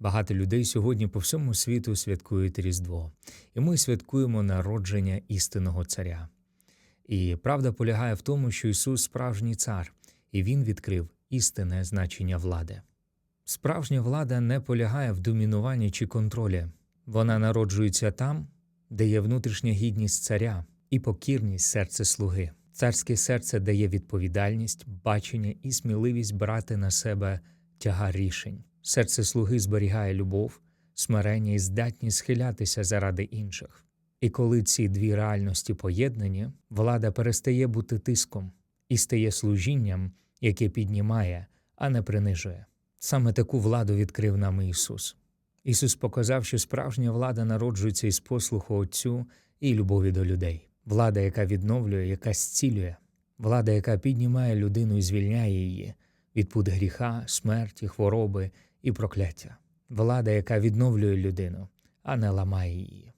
Багато людей сьогодні по всьому світу святкують Різдво, і ми святкуємо народження істинного царя. І правда полягає в тому, що Ісус справжній цар, і Він відкрив істинне значення влади. Справжня влада не полягає в домінуванні чи контролі, вона народжується там, де є внутрішня гідність царя і покірність серця слуги. Царське серце дає відповідальність, бачення і сміливість брати на себе тягар рішень. Серце слуги зберігає любов, смирення і здатність схилятися заради інших. І коли ці дві реальності поєднані, влада перестає бути тиском і стає служінням, яке піднімає, а не принижує. Саме таку владу відкрив нам Ісус. Ісус показав, що справжня влада народжується із послуху Отцю і любові до людей. Влада, яка відновлює, яка зцілює, влада, яка піднімає людину і звільняє її від пут гріха, смерті, хвороби і прокляття. Влада, яка відновлює людину, а не ламає її.